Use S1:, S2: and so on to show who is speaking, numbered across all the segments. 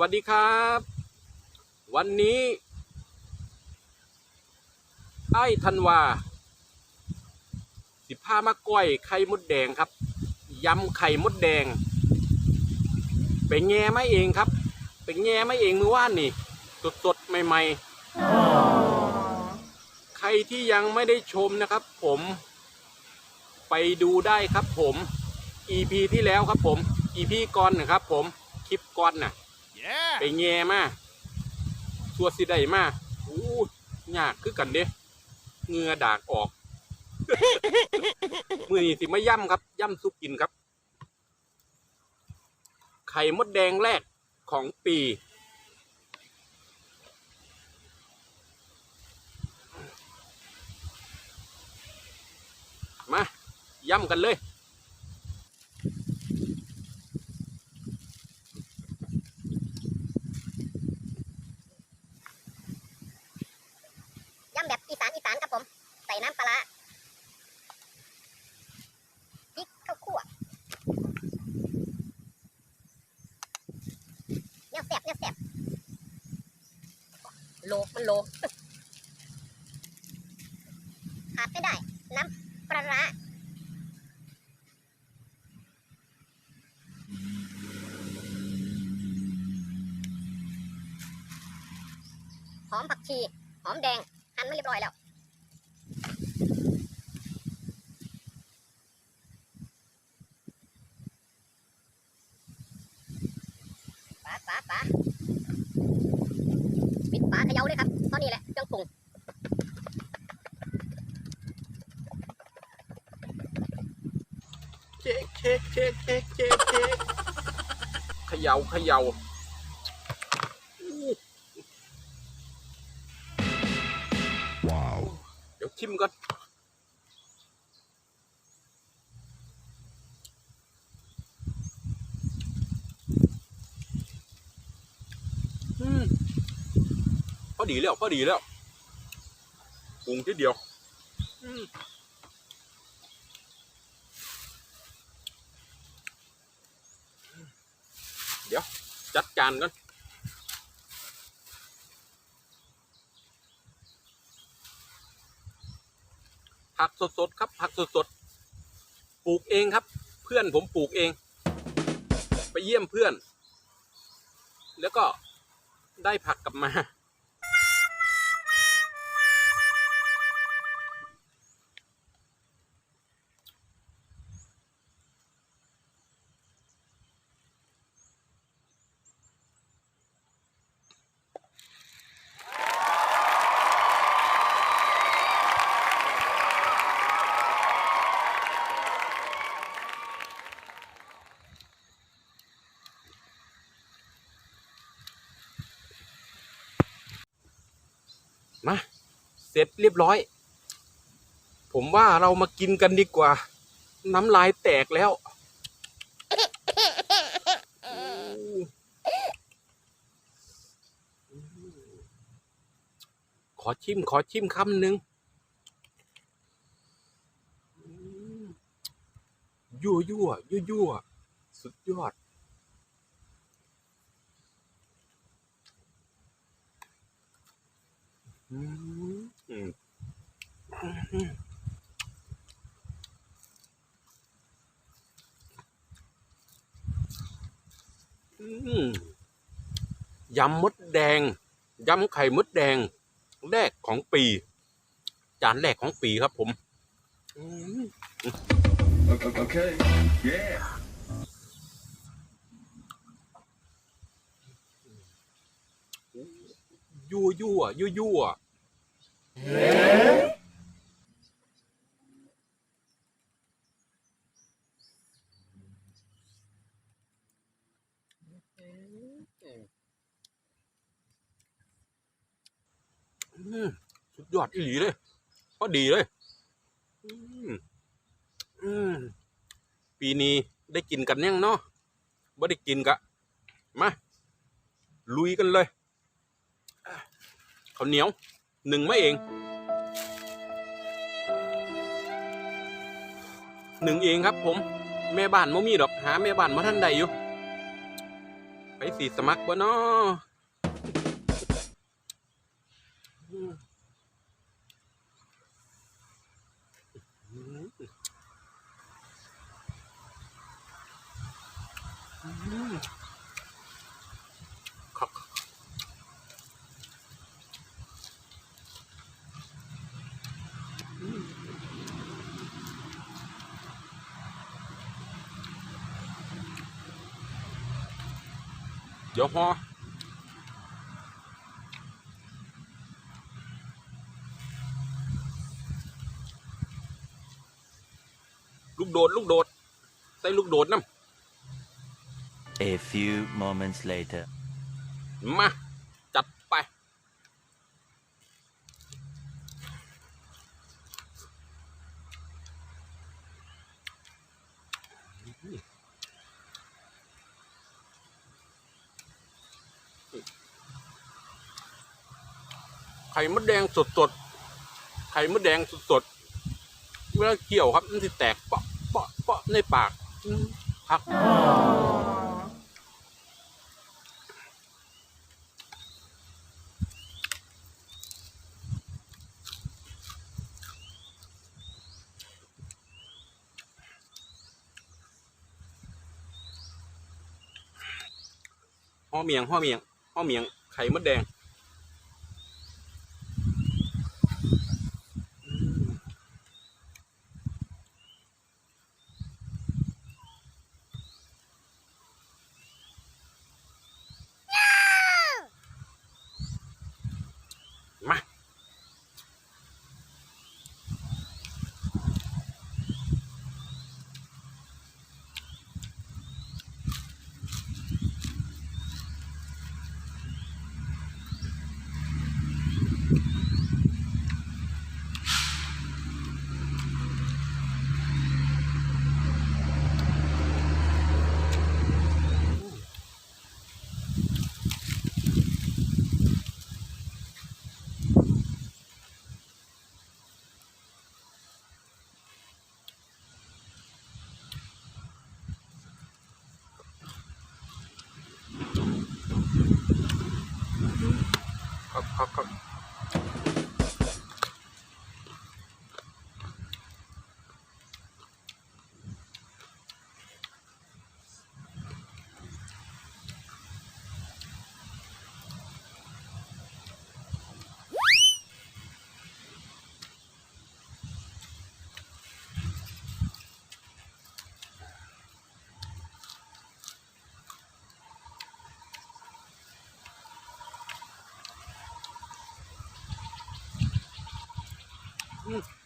S1: วัสดีครับ วันนี้ ไอ้ธันวาสิผ้ามาก้อยไข่มดแดงครับยำไข่มดแดง ไปแง่ไมาเองครับ ไปแง่ไมาเองเมื่อวานนี่ สดสดใหม่ ๆ ใครที่ยังไม่ได้ชมนะครับ ผม ไปดูได้ครับผม EP ที่แล้วครับผม EP ก่อนนะครับผมคลิปก่อนน่ะ ไปแง่มาตัวสิได้มาอู้ยากคือกันเด้เหงือดากออก มือนี้สิไมาย่ำครับ ย่ำซุปกินครับ ไข่มดแดงแรกของปี มา ย่ำกันเลยำ
S2: แบบอีสานอีสานครับผม ใส่น้ำปลาร้าพริกข้าวคั่วเนี่ยแสบเนี่ยแสบโล มันโลขาดไม่ได้ น้ำปลาร้าหอมผักชี หอมแดงหั่นไม่เรียบร้อยแล้วปาปาปาปิดฝาเขย่าเลยครับเท่านี้แหละเครื่องปรุง
S1: เค้กเค้กเค้กเค้กเค้กเค้กเขย่าเขย่าอู้
S3: Wow.
S1: เดี๋ยวชิมก่อนอืมพ อดีแล้วพอดีแล้วปรุงทีเดียวเดี๋ยว จัดการก่อนผักสดๆครับผักสดๆปลูกเองครับ เพื่อนผมปลูกเอง ไปเยี่ยมเพื่อน แล้วก็ได้ผักกลับมา มาเสร็จเรียบร้อย ผมว่าเรามากินกันดีกว่า น้ำลายแตกแล้วขอชิม ขอชิมคำหนึ่งยั่วยั่วยั่วยั่วสุดยอด อืมอืมอืมอืม ยำมดแดง ยำไข่มดแดง แรกของปี จานแรกของปีครับผมอืม
S3: Okay. Yeah.
S1: ยั่วยั่วยั่วยั่ว สุดยอดอีหลีเลยพอดีเลยปีนี้ได้กินกันยังเนาะไม่ได้กินกะมาลุยกันเลยข้าวเหนียวหนึ่งไม่เองหนึ่งเองครับผม แม่บ้านม่มีดอกหาแม่บ้านมาท่านใดอยู่ ไปสีสมัครบ่เนาะอืมอืมอืมครับอืม เดี๋ยวพอลูกโดด ลูกโดด ใส่ลูกโดดน้
S4: A few moments later. ำ
S1: มา จัดไป ไข่มดแดงสดสดๆไข่มดแดงสดสดๆเวลาเกี่ยวครับมันจะแตกเปาะเปาะเปาะในปากอืมครับห่อเมียงห่อเมียงห่อเมียงไข่มดแดงมา ครับครั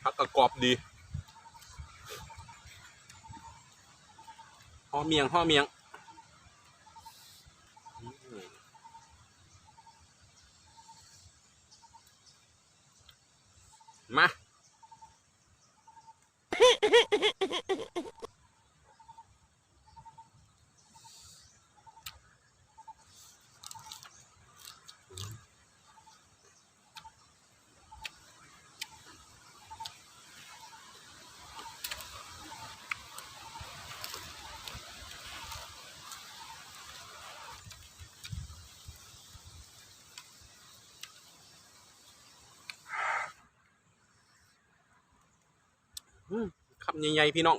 S1: ผักกระกรอบดีห่อเมียงห่อเมียงอืมมา อืม คำใหญ่ๆพี่น้อง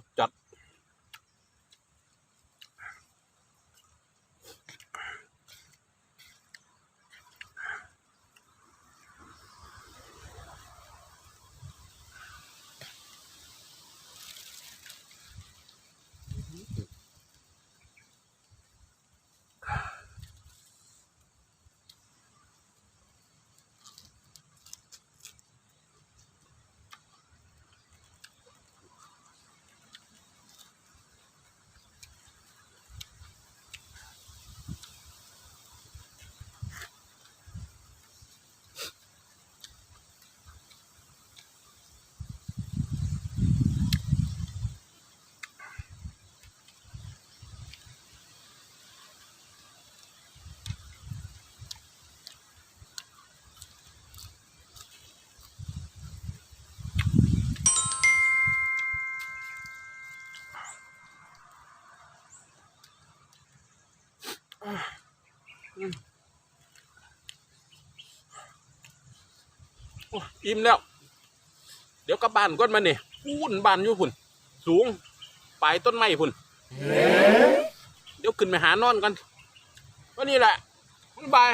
S1: สุดจัด
S3: อิ่มแล้ว เดี๋ยวกลับบ้านก่อนมาเนี่ยพูนบ้านอยู่พุ่น สูงปลายต้นไม้พุ่น เดี๋ยวขึ้นไปหานอนกันก็นี่แหละบ๊ายบาย